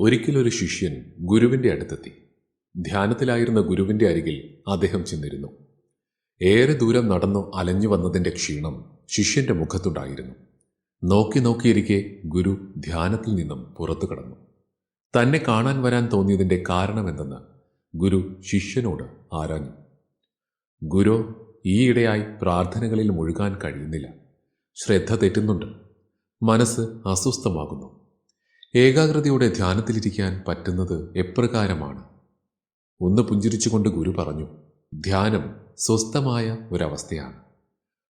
ഒരിക്കലൊരു ശിഷ്യൻ ഗുരുവിന്റെ അടുത്തെത്തി. ധ്യാനത്തിലായിരുന്ന ഗുരുവിന്റെ അരികിൽ അദ്ദേഹം ചെന്നിരുന്നു. ഏറെ ദൂരം നടന്നു അലഞ്ഞു വന്നതിന്റെ ക്ഷീണം ശിഷ്യന്റെ മുഖത്തുണ്ടായിരുന്നു. നോക്കി നോക്കിയിരിക്കെ ഗുരു ധ്യാനത്തിൽ നിന്നും പുറത്തു കടന്നു. തന്നെ കാണാൻ വരാൻ തോന്നിയതിന്റെ കാരണമെന്തെന്ന് ഗുരു ശിഷ്യനോട് ആരാഞ്ഞു. ഗുരു ഈയിടെയായി പ്രാർത്ഥനകളിൽ മുഴുകാൻ കഴിയുന്നില്ല. ശ്രദ്ധ തെറ്റുന്നുണ്ട്. മനസ്സ് അസ്വസ്ഥമാകുന്നു. ഏകാഗ്രതയോടെ ധ്യാനത്തിലിരിക്കാൻ പറ്റുന്നത് എപ്രകാരമാണ്? ഒന്ന് പുഞ്ചിരിച്ചുകൊണ്ട് ഗുരു പറഞ്ഞു ധ്യാനം സ്വസ്ഥമായ ഒരവസ്ഥയാണ്.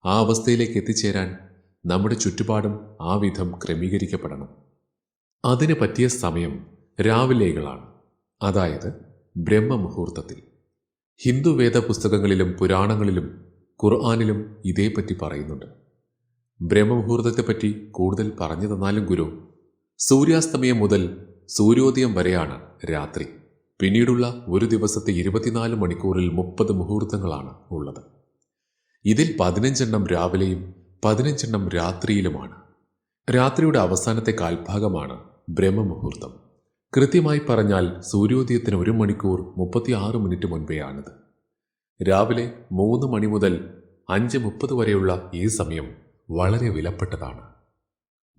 ആ അവസ്ഥയിലേക്ക് എത്തിച്ചേരാൻ നമ്മുടെ ചുറ്റുപാടും ആ വിധം ക്രമീകരിക്കപ്പെടണം. അതിന് പറ്റിയ സമയം രാവിലെകളാണ്. അതായത് ബ്രഹ്മമുഹൂർത്തത്തിൽ. ഹിന്ദു വേദ പുസ്തകങ്ങളിലും പുരാണങ്ങളിലും ഖുർആാനിലും ഇതേപ്പറ്റി പറയുന്നുണ്ട്. ബ്രഹ്മമുഹൂർത്തത്തെപ്പറ്റി കൂടുതൽ പറഞ്ഞു തന്നാലും ഗുരു സൂര്യാസ്തമയം മുതൽ സൂര്യോദയം വരെയാണ് രാത്രി. പിന്നീടുള്ള ഒരു ദിവസത്തെ ഇരുപത്തിനാല് മണിക്കൂറിൽ മുപ്പത് മുഹൂർത്തങ്ങളാണ് ഉള്ളത്. ഇതിൽ പതിനഞ്ചെണ്ണം രാവിലെയും പതിനഞ്ചെണ്ണം രാത്രിയിലുമാണ്. രാത്രിയുടെ അവസാനത്തെ കാൽഭാഗമാണ് ബ്രഹ്മമുഹൂർത്തം. കൃത്യമായി പറഞ്ഞാൽ സൂര്യോദയത്തിന് ഒരു മണിക്കൂർ മുപ്പത്തിയാറ് മിനിറ്റ് മുൻപെയാണിത്. രാവിലെ മൂന്ന് മണി മുതൽ അഞ്ച് മുപ്പത് വരെയുള്ള ഈ സമയം വളരെ വിലപ്പെട്ടതാണ്.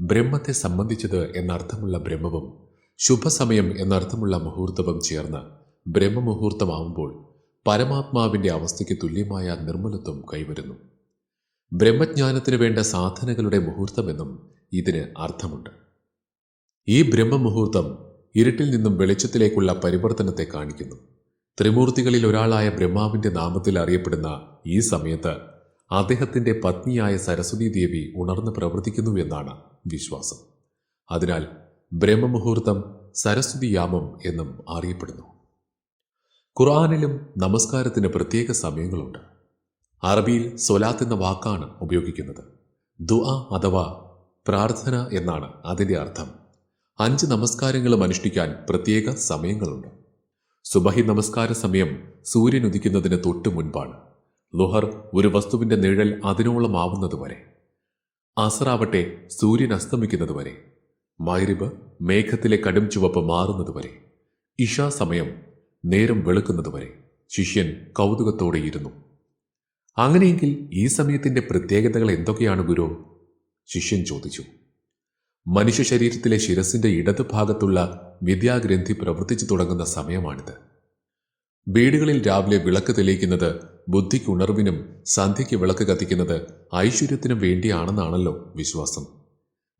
ബ്രഹ്മത്തെ സംബന്ധിച്ചത് എന്നർത്ഥമുള്ള ബ്രഹ്മവും ശുഭസമയം എന്നർത്ഥമുള്ള മുഹൂർത്തവും ചേർന്ന് ബ്രഹ്മമുഹൂർത്തമാവുമ്പോൾ പരമാത്മാവിന്റെ അവസ്ഥയ്ക്ക് തുല്യമായ നിർമ്മലത്വം കൈവരുന്നു. ബ്രഹ്മജ്ഞാനത്തിന് വേണ്ട സാധനകളുടെ മുഹൂർത്തമെന്നും ഇതിന് അർത്ഥമുണ്ട്. ഈ ബ്രഹ്മമുഹൂർത്തം ഇരുട്ടിൽ നിന്നും വെളിച്ചത്തിലേക്കുള്ള പരിവർത്തനത്തെ കാണിക്കുന്നു. ത്രിമൂർത്തികളിൽ ഒരാളായ ബ്രഹ്മാവിന്റെ നാമത്തിൽ അറിയപ്പെടുന്ന ഈ സമയത്ത് അദ്ദേഹത്തിന്റെ പത്നിയായ സരസ്വതി ദേവി ഉണർന്ന് പ്രവർത്തിക്കുന്നു എന്നാണ് വിശ്വാസം. അതിനാൽ ബ്രഹ്മമുഹൂർത്തം സരസ്വതി യാമം എന്നും അറിയപ്പെടുന്നു. ഖുർആാനിലും നമസ്കാരത്തിന് പ്രത്യേക സമയങ്ങളുണ്ട്. അറബിയിൽ സൊലാത്ത് എന്ന വാക്കാണ് ഉപയോഗിക്കുന്നത്. ദുആ അഥവാ പ്രാർത്ഥന എന്നാണ് അതിന്റെ അർത്ഥം. അഞ്ച് നമസ്കാരങ്ങളും അനുഷ്ഠിക്കാൻ പ്രത്യേക സമയങ്ങളുണ്ട്. സുബഹി നമസ്കാര സമയം സൂര്യൻ ഉദിക്കുന്നതിന് തൊട്ടു മുൻപാണ്. ലുഹർ ഒരു വസ്തുവിന്റെ നിഴൽ അതിനോളം ആവുന്നതുവരെ. അസറാവട്ടെ സൂര്യൻ അസ്തമിക്കുന്നതുവരെ. മൈരിബ് മേഘത്തിലെ കടും ചുവപ്പ് മാറുന്നതുവരെ. ഇഷാ സമയം നേരം വെളുക്കുന്നതുവരെ. ശിഷ്യൻ കൗതുകത്തോടെയിരുന്നു അങ്ങനെയെങ്കിൽ ഈ സമയത്തിന്റെ പ്രത്യേകതകൾ എന്തൊക്കെയാണ് ഗുരു? ശിഷ്യൻ ചോദിച്ചു. മനുഷ്യ ശരീരത്തിലെ ശിരസിന്റെ ഇടത് ഭാഗത്തുള്ള വിദ്യാഗ്രന്ഥി പ്രവർത്തിച്ചു തുടങ്ങുന്ന സമയമാണിത്. വീടുകളിൽ രാവിലെ വിളക്ക് തെളിയിക്കുന്നത് ബുദ്ധിക്ക് ഉണർവിനും സന്ധ്യയ്ക്ക് വിളക്ക് കത്തിക്കുന്നത് ഐശ്വര്യത്തിനും വേണ്ടിയാണെന്നാണല്ലോ വിശ്വാസം.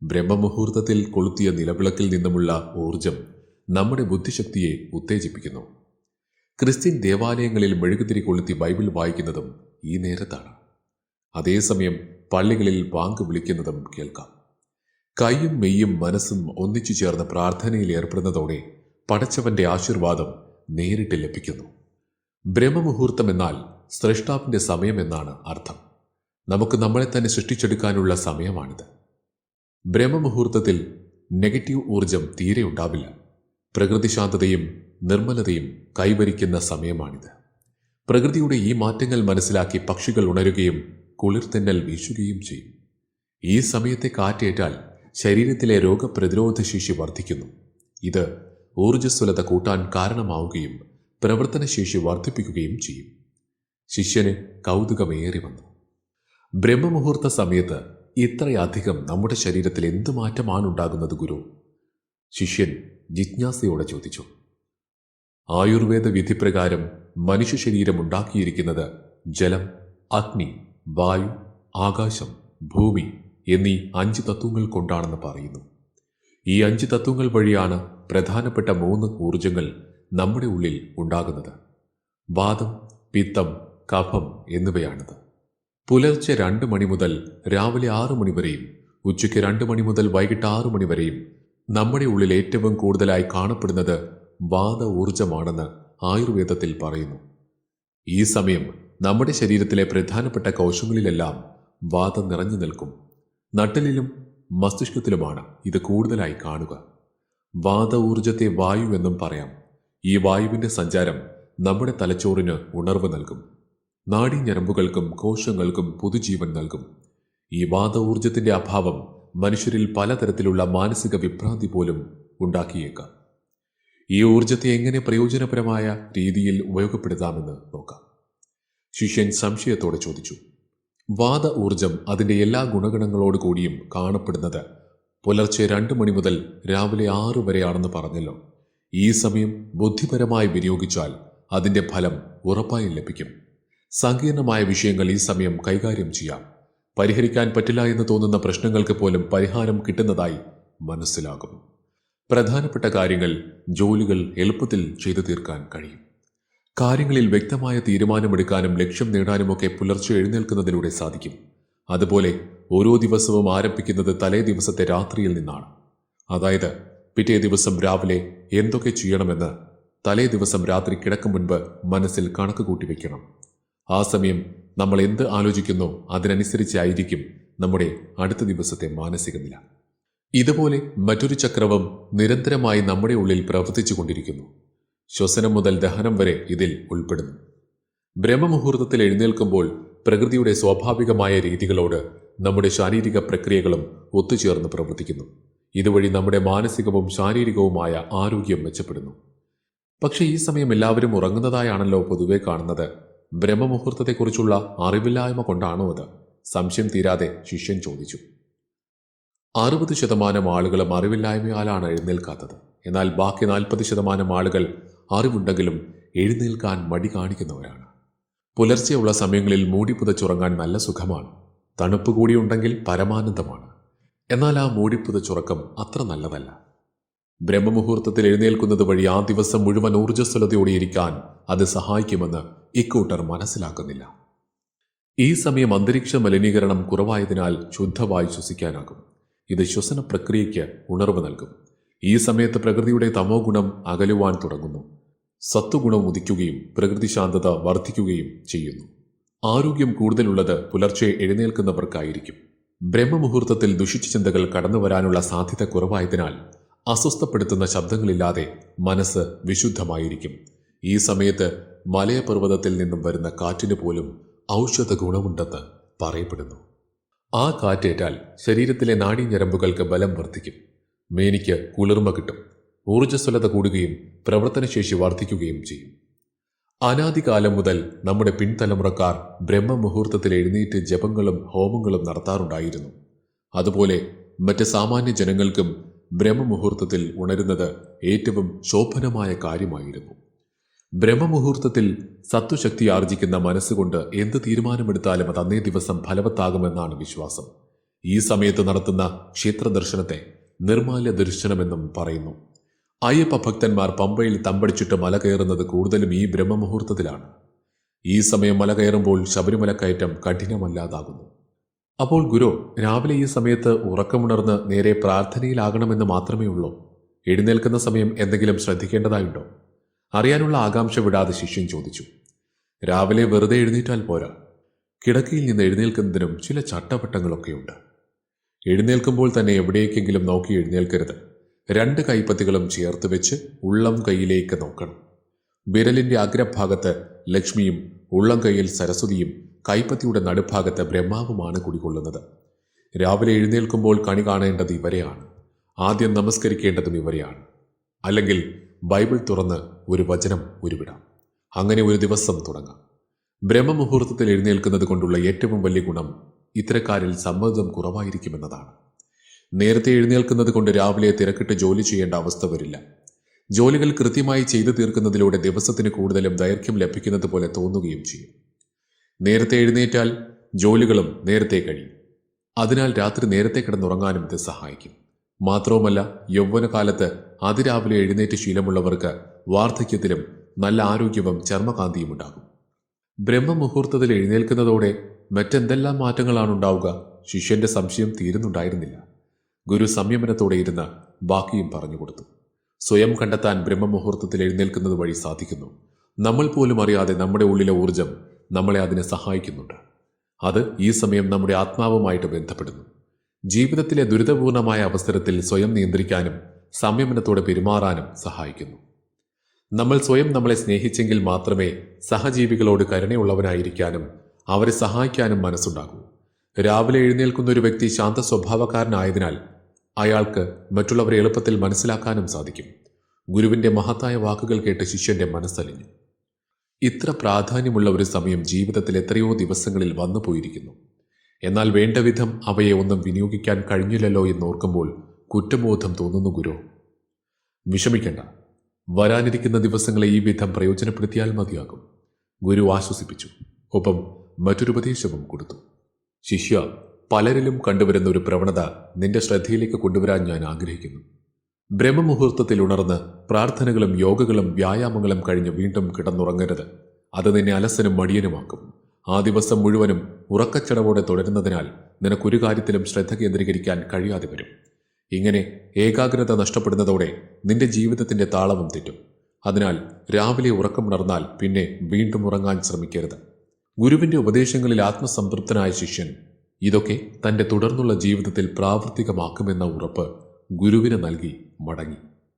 ബ്രഹ്മമുഹൂർത്തത്തിൽ കൊളുത്തിയ നിലവിളക്കിൽ നിന്നുമുള്ള ഊർജം നമ്മുടെ ബുദ്ധിശക്തിയെ ഉത്തേജിപ്പിക്കുന്നു. ക്രിസ്ത്യൻ ദേവാലയങ്ങളിൽ മെഴുകുതിരി കൊളുത്തി ബൈബിൾ വായിക്കുന്നതും ഈ നേരത്താണ്. അതേസമയം പള്ളികളിൽ ബാങ്ക് വിളിക്കുന്നതും കേൾക്കാം. കൈയും മെയ്യും മനസ്സും ഒന്നിച്ചു ചേർന്ന് പ്രാർത്ഥനയിൽ ഏർപ്പെടുന്നതോടെ പടച്ചവന്റെ ആശീർവാദം നേരിട്ട് ലഭിക്കുന്നു. ബ്രഹ്മമുഹൂർത്തം എന്നാൽ സ്രഷ്ടാവിന്റെ സമയം എന്നാണ് അർത്ഥം. നമുക്ക് നമ്മളെ തന്നെ സൃഷ്ടിച്ചെടുക്കാനുള്ള സമയമാണിത്. ബ്രഹ്മമുഹൂർത്തത്തിൽ നെഗറ്റീവ് ഊർജം തീരെ ഉണ്ടാവില്ല. പ്രകൃതി ശാന്തതയും നിർമ്മലതയും കൈവരിക്കുന്ന സമയമാണിത്. പ്രകൃതിയുടെ ഈ മാറ്റങ്ങൾ മനസ്സിലാക്കി പക്ഷികൾ ഉണരുകയും കുളിർത്തെന്നൽ വീശുകയും ചെയ്യും. ഈ സമയത്തെ കാറ്റേറ്റാൽ ശരീരത്തിലെ രോഗപ്രതിരോധ ശേഷി വർദ്ധിക്കുന്നു. ഇത് ഊർജസ്വലത കൂട്ടാൻ കാരണമാവുകയും പ്രവർത്തനശേഷി വർദ്ധിപ്പിക്കുകയും ചെയ്യും. ശിഷ്യന് കൗതുകമേറി വന്നു. ബ്രഹ്മമുഹൂർത്ത സമയത്ത് ഇത്രയധികം നമ്മുടെ ശരീരത്തിൽ എന്ത് മാറ്റമാണ് ഉണ്ടാകുന്നത് ഗുരു? ശിഷ്യൻ ജിജ്ഞാസയോടെ ചോദിച്ചു. ആയുർവേദ വിധിപ്രകാരം മനുഷ്യ ശരീരം ഉണ്ടാക്കിയിരിക്കുന്നത് ജലം അഗ്നി വായു ആകാശം ഭൂമി എന്നീ അഞ്ച് തത്വങ്ങൾ കൊണ്ടാണെന്ന് പറയുന്നു. ഈ അഞ്ച് തത്വങ്ങൾ വഴിയാണ് പ്രധാനപ്പെട്ട മൂന്ന് ഊർജങ്ങൾ നമ്മുടെ ഉള്ളിൽ ഉണ്ടാകുന്നത്. വാദം പിത്തം കഫം എന്നിവയാണിത്. പുലർച്ചെ രണ്ട് മണി മുതൽ രാവിലെ ആറു മണി വരെയും ഉച്ചയ്ക്ക് രണ്ട് മണി മുതൽ വൈകിട്ട് ആറു മണി വരെയും നമ്മുടെ ഉള്ളിൽ ഏറ്റവും കൂടുതലായി കാണപ്പെടുന്നത് വാദ ഊർജമാണെന്ന് ആയുർവേദത്തിൽ പറയുന്നു. ഈ സമയം നമ്മുടെ ശരീരത്തിലെ പ്രധാനപ്പെട്ട കോശങ്ങളിലെല്ലാം വാദം നിറഞ്ഞു നിൽക്കും. നട്ടലിലും മസ്തിഷ്കത്തിലുമാണ് ഇത് കൂടുതലായി കാണുക. വാദ ഊർജത്തെ വായു എന്നും പറയാം. ഈ വായുവിന്റെ സഞ്ചാരം നമ്മുടെ തലച്ചോറിന് ഉണർവ് നൽകും. നാഡീഞരമ്പുകൾക്കും കോശങ്ങൾക്കും പുതുജീവൻ നൽകും. ഈ വാദ അഭാവം മനുഷ്യരിൽ പലതരത്തിലുള്ള മാനസിക വിഭ്രാന്തി പോലും ഉണ്ടാക്കിയേക്കാം. ഈ ഊർജത്തെ എങ്ങനെ പ്രയോജനപരമായ രീതിയിൽ ഉപയോഗപ്പെടുത്താമെന്ന് നോക്കാം. ശിഷ്യൻ സംശയത്തോടെ ചോദിച്ചു വാദ ഊർജം അതിന്റെ എല്ലാ ഗുണഗണങ്ങളോട് കൂടിയും കാണപ്പെടുന്നത് പുലർച്ചെ രണ്ട് മണി മുതൽ രാവിലെ ആറ് വരെയാണെന്ന് പറഞ്ഞല്ലോ. ഈ സമയം ബുദ്ധിപരമായി വിനിയോഗിച്ചാൽ അതിന്റെ ഫലം ഉറപ്പായും ലഭിക്കും. സങ്കീർണമായ വിഷയങ്ങൾ ഈ സമയം കൈകാര്യം ചെയ്യാം. പരിഹരിക്കാൻ പറ്റില്ല എന്ന് തോന്നുന്ന പ്രശ്നങ്ങൾക്ക് പോലും പരിഹാരം കിട്ടുന്നതായി മനസ്സിലാകും. പ്രധാനപ്പെട്ട കാര്യങ്ങൾ ജോലികൾ എളുപ്പത്തിൽ ചെയ്തു തീർക്കാൻ കഴിയും. കാര്യങ്ങളിൽ വ്യക്തമായ തീരുമാനമെടുക്കാനും ലക്ഷ്യം നേടാനുമൊക്കെ പുലർച്ചെ എഴുന്നേൽക്കുന്നതിലൂടെ സാധിക്കും. അതുപോലെ ഓരോ ദിവസവും ആരംഭിക്കുന്നത് തലേ ദിവസത്തെ രാത്രിയിൽ നിന്നാണ്. അതായത് പിറ്റേ ദിവസം രാവിലെ എന്തൊക്കെ ചെയ്യണമെന്ന് തലേ ദിവസം രാത്രി കിടക്കും മുൻപ് മനസ്സിൽ കണക്ക് കൂട്ടി വെക്കണം. ആ സമയം നമ്മൾ എന്ത് ആലോചിക്കുന്നു അതിനനുസരിച്ചായിരിക്കും നമ്മുടെ അടുത്ത ദിവസത്തെ മാനസിക നില. ഇതുപോലെ മറ്റൊരു ചക്രവും നിരന്തരമായി നമ്മുടെ ഉള്ളിൽ പ്രവർത്തിച്ചു കൊണ്ടിരിക്കുന്നു. ശ്വസനം മുതൽ ദഹനം വരെ ഇതിൽ ഉൾപ്പെടുന്നു. ബ്രഹ്മമുഹൂർത്തത്തിൽ എഴുന്നേൽക്കുമ്പോൾ പ്രകൃതിയുടെ സ്വാഭാവികമായ രീതികളോട് നമ്മുടെ ശാരീരിക പ്രക്രിയകളും ഒത്തുചേർന്ന് പ്രവർത്തിക്കുന്നു. ഇതുവഴി നമ്മുടെ മാനസികവും ശാരീരികവുമായ ആരോഗ്യം മെച്ചപ്പെടുന്നു. പക്ഷേ ഈ സമയം എല്ലാവരും ഉറങ്ങുന്നതായാണല്ലോ പൊതുവെ കാണുന്നത്. ബ്രഹ്മമുഹൂർത്തത്തെക്കുറിച്ചുള്ള അറിവില്ലായ്മ കൊണ്ടാണോ അത്? സംശയം തീരാതെ ശിഷ്യൻ ചോദിച്ചു. അറുപത് ശതമാനം ആളുകളും അറിവില്ലായ്മയാലാണ് എഴുന്നേൽക്കാത്തത്. എന്നാൽ ബാക്കി നാൽപ്പത് ശതമാനം ആളുകൾ അറിവുണ്ടെങ്കിലും എഴുന്നേൽക്കാൻ മടി കാണിക്കുന്നവരാണ്. പുലർച്ചെയുള്ള സമയങ്ങളിൽ മൂടി പുതച്ചുറങ്ങാൻ നല്ല സുഖമാണ്. തണുപ്പ് കൂടിയുണ്ടെങ്കിൽ പരമാനന്ദമാണ്. എന്നാൽ ആ മൂടിപ്പുതച്ചുറക്കം അത്ര നല്ലതല്ല. ബ്രഹ്മമുഹൂർത്തത്തിൽ എഴുന്നേൽക്കുന്നത് വഴി ആ ദിവസം മുഴുവൻ ഊർജസ്വലതയോടെ ഇരിക്കാൻ അത് സഹായിക്കുമെന്ന് ഇക്കൂട്ടർ മനസ്സിലാക്കുന്നില്ല. ഈ സമയം അന്തരീക്ഷ മലിനീകരണം കുറവായതിനാൽ ശുദ്ധവായു ശ്വസിക്കാനാകും. ഇത് ശ്വസന പ്രക്രിയയ്ക്ക് ഉണർവ് നൽകും. ഈ സമയത്ത് പ്രകൃതിയുടെ തമോ ഗുണം അകലുവാൻ തുടങ്ങുന്നു. സത്വഗുണം ഉദിക്കുകയും പ്രകൃതി ശാന്തത വർദ്ധിക്കുകയും ചെയ്യുന്നു. ആരോഗ്യം കൂടുതലുള്ളത് പുലർച്ചെ എഴുന്നേൽക്കുന്നവർക്കായിരിക്കും. ബ്രഹ്മമുഹൂർത്തത്തിൽ ദുഷിച്ച ചിന്തകൾ കടന്നു വരാനുള്ള സാധ്യത കുറവായതിനാൽ അസ്വസ്ഥപ്പെടുത്തുന്ന ശബ്ദങ്ങളില്ലാതെ മനസ്സ് വിശുദ്ധമായിരിക്കും. ഈ സമയത്ത് മലയപർവതത്തിൽ നിന്നും വരുന്ന കാറ്റിന് പോലും ഔഷധ ഗുണമുണ്ടെന്ന് പറയപ്പെടുന്നു. ആ കാറ്റേറ്റാൽ ശരീരത്തിലെ നാഡീഞരമ്പുകൾക്ക് ബലം വർദ്ധിക്കും. മേനിക്ക് കുളിർമ കിട്ടും. ഊർജസ്വലത കൂടുകയും പ്രവർത്തനശേഷി വർദ്ധിക്കുകയും ചെയ്യും. അനാദികാലം മുതൽ നമ്മുടെ പിൻതലമുറക്കാർ ബ്രഹ്മമുഹൂർത്തത്തിൽ എഴുന്നേറ്റ് ജപങ്ങളും ഹോമങ്ങളും നടത്താറുണ്ടായിരുന്നു. അതുപോലെ മറ്റ് സാമാന്യ ജനങ്ങൾക്കും ബ്രഹ്മമുഹൂർത്തത്തിൽ ഉണരുന്നത് ഏറ്റവും ശോഭനമായ കാര്യമായിരുന്നു. ബ്രഹ്മമുഹൂർത്തത്തിൽ സത്വശക്തി ആർജിക്കുന്ന മനസ്സുകൊണ്ട് എന്ത് തീരുമാനമെടുത്താലും അത് അന്നേ ദിവസം ഫലവത്താകുമെന്നാണ് വിശ്വാസം. ഈ സമയത്ത് നടത്തുന്ന ക്ഷേത്ര ദർശനത്തെ നിർമാല്യ ദർശനമെന്നും പറയുന്നു. അയ്യപ്പ ഭക്തന്മാർ പമ്പയിൽ തമ്പടിച്ചിട്ട് മല കയറുന്നത് കൂടുതലും ഈ ബ്രഹ്മമുഹൂർത്തത്തിലാണ്. ഈ സമയം മല കയറുമ്പോൾ ശബരിമല കയറ്റം കഠിനമല്ലാതാകുന്നു. അപ്പോൾ ഗുരു രാവിലെ ഈ സമയത്ത് ഉറക്കമുണർന്ന് നേരെ പ്രാർത്ഥനയിലാകണമെന്ന് മാത്രമേ ഉള്ളൂ. എഴുന്നേൽക്കുന്ന സമയം എന്തെങ്കിലും ശ്രദ്ധിക്കേണ്ടതായുണ്ടോ? അറിയാനുള്ള ആകാംക്ഷ വിടാതെ ശിഷ്യൻ ചോദിച്ചു. രാവിലെ വെറുതെ എഴുന്നേറ്റാൽ പോരാ. കിടക്കയിൽ നിന്ന് എഴുന്നേൽക്കുന്നതിനും ചില ചട്ടവട്ടങ്ങളൊക്കെയുണ്ട്. എഴുന്നേൽക്കുമ്പോൾ തന്നെ എവിടേക്കെങ്കിലും നോക്കി എഴുന്നേൽക്കരുത്. രണ്ട് കൈപ്പത്തികളും ചേർത്ത് വെച്ച് ഉള്ളം കൈയിലേക്ക് നോക്കണം. വിരലിന്റെ അഗ്രഭാഗത്ത് ലക്ഷ്മിയും ഉള്ളം കൈയിൽ സരസ്വതിയും കൈപ്പത്തിയുടെ നടുഭാഗത്ത് ബ്രഹ്മാവുമാണ് കുടികൊള്ളുന്നത്. രാവിലെ എഴുന്നേൽക്കുമ്പോൾ കണി കാണേണ്ടത് ഇവരെയാണ്. ആദ്യം നമസ്കരിക്കേണ്ടതും ഇവരെയാണ്. അല്ലെങ്കിൽ ബൈബിൾ തുറന്ന് ഒരു വചനം ഉരുവിടാം. അങ്ങനെ ഒരു ദിവസം തുടങ്ങാം. ബ്രഹ്മമുഹൂർത്തത്തിൽ എഴുന്നേൽക്കുന്നത് കൊണ്ടുള്ള ഏറ്റവും വലിയ ഗുണം ഇത്തരക്കാരിൽ സമ്മർദ്ദം കുറവായിരിക്കുമെന്നതാണ്. നേരത്തെ എഴുന്നേൽക്കുന്നത് കൊണ്ട് രാവിലെ തിരക്കിട്ട് ജോലി ചെയ്യേണ്ട അവസ്ഥ വരില്ല. ജോലികൾ കൃത്യമായി ചെയ്തു തീർക്കുന്നതിലൂടെ ദിവസത്തിന് കൂടുതലും ദൈർഘ്യം ലഭിക്കുന്നത് പോലെ തോന്നുകയും ചെയ്യും. നേരത്തെ എഴുന്നേറ്റാൽ ജോലികളും നേരത്തെ കഴിയും. അതിനാൽ രാത്രി നേരത്തെ കിടന്നുറങ്ങാനും ഇത് സഹായിക്കും. മാത്രവുമല്ല യൗവനകാലത്ത് അതിരാവിലെ എഴുന്നേറ്റ് ശീലമുള്ളവർക്ക് വാർദ്ധക്യത്തിലും നല്ല ആരോഗ്യവും ചർമ്മകാന്തിയും ഉണ്ടാകും. ബ്രഹ്മമുഹൂർത്തത്തിൽ എഴുന്നേൽക്കുന്നതോടെ മറ്റെന്തെല്ലാം മാറ്റങ്ങളാണ് ഉണ്ടാവുക ശിഷ്യന്റെ സംശയം തീരുന്നുണ്ടായിരുന്നില്ല. ഗുരു സംയമനത്തോടെ ഇരുന്ന് ബാക്കിയും പറഞ്ഞുകൊടുത്തു സ്വയം കണ്ടെത്താൻ ബ്രഹ്മമുഹൂർത്തത്തിൽ എഴുന്നേൽക്കുന്നത് വഴി സാധിക്കുന്നു. നമ്മൾ പോലും അറിയാതെ നമ്മുടെ ഉള്ളിലെ ഊർജം നമ്മളെ അതിനെ സഹായിക്കുന്നുണ്ട്. അത് ഈ സമയം നമ്മുടെ ആത്മാവുമായിട്ട് ബന്ധപ്പെടുന്നു. ജീവിതത്തിലെ ദുരിതപൂർണമായ അവസരത്തിൽ സ്വയം നിയന്ത്രിക്കാനും സംയമനത്തോടെ പെരുമാറാനും സഹായിക്കുന്നു. നമ്മൾ സ്വയം നമ്മളെ സ്നേഹിച്ചെങ്കിൽ മാത്രമേ സഹജീവികളോട് കരുണയുള്ളവനായിരിക്കാനും അവരെ സഹായിക്കാനും മനസ്സുണ്ടാകൂ. രാവിലെ എഴുന്നേൽക്കുന്ന ഒരു വ്യക്തി ശാന്ത സ്വഭാവക്കാരനായതിനാൽ അയാൾക്ക് മറ്റുള്ളവരെ എളുപ്പത്തിൽ മനസ്സിലാക്കാനും സാധിക്കും. ഗുരുവിന്റെ മഹത്തായ വാക്കുകൾ കേട്ട് ശിഷ്യന്റെ മനസ്സലിഞ്ഞു. ഇത്ര പ്രാധാന്യമുള്ള ഒരു സമയം ജീവിതത്തിൽ എത്രയോ ദിവസങ്ങളിൽ വന്നു പോയിരിക്കുന്നു. എന്നാൽ വേണ്ട വിധം അവയെ ഒന്നും വിനിയോഗിക്കാൻ കഴിഞ്ഞില്ലല്ലോ എന്നോർക്കുമ്പോൾ കുറ്റബോധം തോന്നുന്നു ഗുരു. വിഷമിക്കണ്ട. വരാനിരിക്കുന്ന ദിവസങ്ങളെ ഈ വിധം പ്രയോജനപ്പെടുത്തിയാൽ മതിയാകും. ഗുരു ആശ്വസിപ്പിച്ചു. ഒപ്പം മറ്റൊരു ഉപദേശവും കൊടുത്തു. ശിഷ്യ പലരിലും കണ്ടുവരുന്ന ഒരു പ്രവണത നിന്റെ ശ്രദ്ധയിലേക്ക് കൊണ്ടുവരാൻ ഞാൻ ആഗ്രഹിക്കുന്നു. ബ്രഹ്മമുഹൂർത്തത്തിൽ ഉണർന്ന് പ്രാർത്ഥനകളും യോഗകളും വ്യായാമങ്ങളും കഴിഞ്ഞ് വീണ്ടും കിടന്നുറങ്ങരുത്. അത് നിന്നെ അലസനും മടിയനുമാക്കും. ആ ദിവസം മുഴുവനും ഉറക്കച്ചടവോടെ തുടരുന്നതിനാൽ നിനക്കൊരു കാര്യത്തിലും ശ്രദ്ധ കേന്ദ്രീകരിക്കാൻ കഴിയാതെ വരും. ഇങ്ങനെ ഏകാഗ്രത നഷ്ടപ്പെടുന്നതോടെ നിന്റെ ജീവിതത്തിന്റെ താളവും തെറ്റും. അതിനാൽ രാവിലെ ഉറക്കമുണർന്നാൽ പിന്നെ വീണ്ടും ഉറങ്ങാൻ ശ്രമിക്കരുത്. ഗുരുവിന്റെ ഉപദേശങ്ങളിൽ ആത്മസംതൃപ്തനായ ശിഷ്യൻ ഇതൊക്കെ തന്റെ തുടർന്നുള്ള ജീവിതത്തിൽ പ്രാവർത്തികമാക്കുമെന്ന ഉറപ്പ് ഗുരുവിന് നൽകി മടങ്ങി.